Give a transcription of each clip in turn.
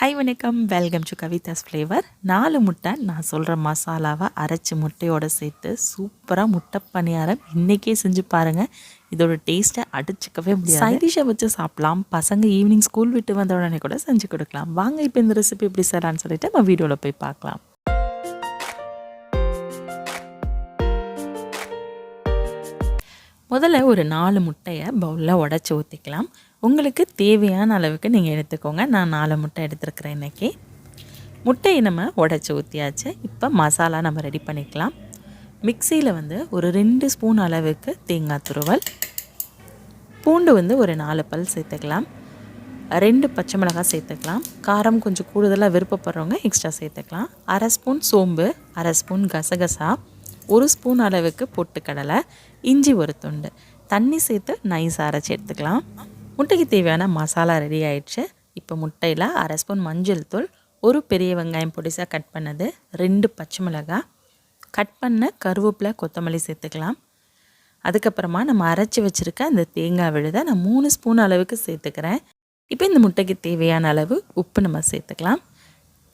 High வணக்கம். Welcome to Kavidas flavour நாலு முட்டை நான் சொல்கிற மசாலாவை அரைச்சி முட்டையோடு சேர்த்து சூப்பராக முட்டை பணியாரம் இன்றைக்கே செஞ்சு பாருங்கள் இதோட டேஸ்ட்டை அடிச்சுக்கவே முடியாது. சைடிஷை வச்சு சாப்பிட்லாம். பசங்க ஈவினிங் ஸ்கூல் விட்டு வந்த உடனே கூட செஞ்சு கொடுக்கலாம். வாங்க இப்போ இந்த ரெசிபி எப்படி செய்யலான்னு சொல்லிட்டு நம்ம வீடியோவில் போய் பார்க்கலாம். முதல்ல ஒரு நாலு முட்டையை பவுலில் உடச்சி ஊற்றிக்கலாம் உங்களுக்கு தேவையான அளவுக்கு நீங்கள் எடுத்துக்கோங்க. நான் நாலு முட்டை எடுத்துருக்கிறேன் இன்றைக்கி முட்டையை நம்ம உடச்சி ஊற்றியாச்சு இப்போ மசாலா நம்ம ரெடி பண்ணிக்கலாம். மிக்சியில் வந்து ஒரு ரெண்டு ஸ்பூன் அளவுக்கு தேங்காய் துருவல். பூண்டு வந்து ஒரு நாலு பல் சேர்த்துக்கலாம். ரெண்டு பச்சை மிளகாய் சேர்த்துக்கலாம். காரம் கொஞ்சம் கூடுதலாக விருப்பப்படுறவங்க எக்ஸ்ட்ரா சேர்த்துக்கலாம். அரை ஸ்பூன் சோம்பு அரை ஸ்பூன் கசகசா ஒரு ஸ்பூன் அளவுக்கு பொட்டுக்கடலை இஞ்சி ஒரு துண்டு. தண்ணி சேர்த்து நைஸ் அரைச்சி எடுத்துக்கலாம். முட்டைக்கு தேவையான மசாலா ரெடி ஆயிடுச்சு. இப்போ முட்டையில் அரை ஸ்பூன் மஞ்சள் தூள் ஒரு பெரிய வெங்காயம் பொடிசாக கட் பண்ணது ரெண்டு பச்சை மிளகாய். கட் பண்ண கருவேப்பிலை கொத்தமல்லி சேர்த்துக்கலாம். அதுக்கப்புறமா நம்ம அரைச்சி வச்சுருக்க அந்த தேங்காய் விழுதை நான் மூணு ஸ்பூன் அளவுக்கு சேர்த்துக்கிறேன். இப்போ இந்த முட்டைக்கு தேவையான அளவு உப்பு நம்ம சேர்த்துக்கலாம்.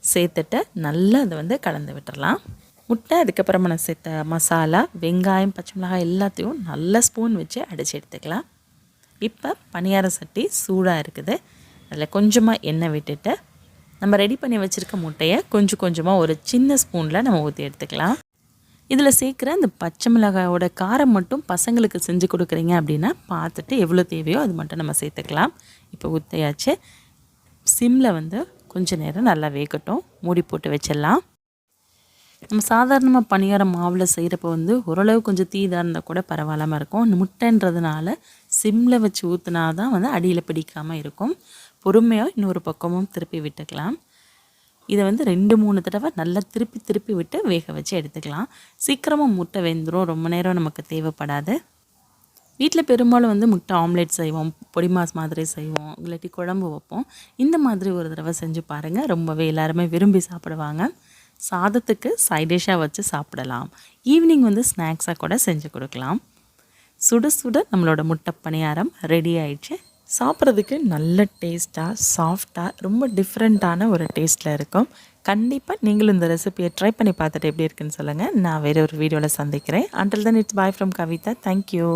சேர்த்துட்டு நல்லா அதை வந்து கலந்து விட்டுடலாம் முட்டை அதுக்கப்புறமா நான் சேர்த்த மசாலா வெங்காயம் பச்சை மிளகாய் எல்லாத்தையும் நல்ல ஸ்பூன் வச்சு அடித்து எடுத்துக்கலாம். இப்போ பணியார சட்டி சூடாக இருக்குது. அதில் கொஞ்சமாக எண்ணெய் விட்டுட்டு நம்ம ரெடி பண்ணி வச்சுருக்க முட்டையை கொஞ்சம் கொஞ்சமாக ஒரு சின்ன ஸ்பூனில் நம்ம ஊற்றி எடுத்துக்கலாம். இதில் சேர்க்குற அந்த பச்சை மிளகாயோட காரம் மட்டும் பசங்களுக்கு செஞ்சு கொடுக்குறீங்க அப்படின்னா பார்த்துட்டு எவ்வளோ தேவையோ அது மட்டும் நம்ம சேர்த்துக்கலாம். இப்போ ஊற்றியாச்சு. சிம்மில் வந்து கொஞ்சம் நேரம் நல்லா வேகட்டும். மூடி போட்டு வச்சிடலாம். நம்ம சாதாரணமாக பணியாரம் மாவில் செய்கிறப்ப வந்து ஓரளவு கொஞ்சம் தீதாக இருந்தால் கூட பரவாயில்லாமல் இருக்கும். முட்டைன்றதுனால சிம்மில் வச்சு ஊற்றினா தான் வந்து அடியில் பிடிக்காமல் இருக்கும். பொறுமையாக இன்னொரு பக்கமும் திருப்பி விட்டுக்கலாம். இதை வந்து ரெண்டு மூணு தடவை நல்லா திருப்பி திருப்பி விட்டு வேக வச்சு எடுத்துக்கலாம். சீக்கிரமாக முட்டை வெந்துடும் ரொம்ப நேரம் நமக்கு தேவைப்படாது. வீட்டில் பெரும்பாலும் வந்து முட்டை ஆம்லேட் செய்வோம் பொடி மாஸ் மாதிரி செய்வோம் இல்லாட்டி குழம்பு வைப்போம். இந்த மாதிரி ஒரு தடவை செஞ்சு பாருங்கள் ரொம்பவே எல்லாருமே விரும்பி சாப்பிடுவாங்க. சாதத்துக்கு சைடிஷாக வச்சு சாப்பிடலாம். ஈவினிங் வந்து ஸ்நாக்ஸாக கூட செஞ்சு கொடுக்கலாம். சுட சுட நம்மளோட முட்டை பணியாரம் ரெடி ஆயிடுச்சு. சாப்பிட்றதுக்கு நல்ல டேஸ்ட்டாக சாஃப்டாக ரொம்ப டிஃப்ரெண்ட்டான ஒரு டேஸ்ட்டில் இருக்கும். கண்டிப்பாக நீங்களும் இந்த ரெசிபியை ட்ரை பண்ணி பார்த்துட்டு எப்படி இருக்குன்னு சொல்லுங்கள் நான் வேறு ஒரு வீடியோவில் சந்திக்கிறேன். Until it's bye from Kavitha thank you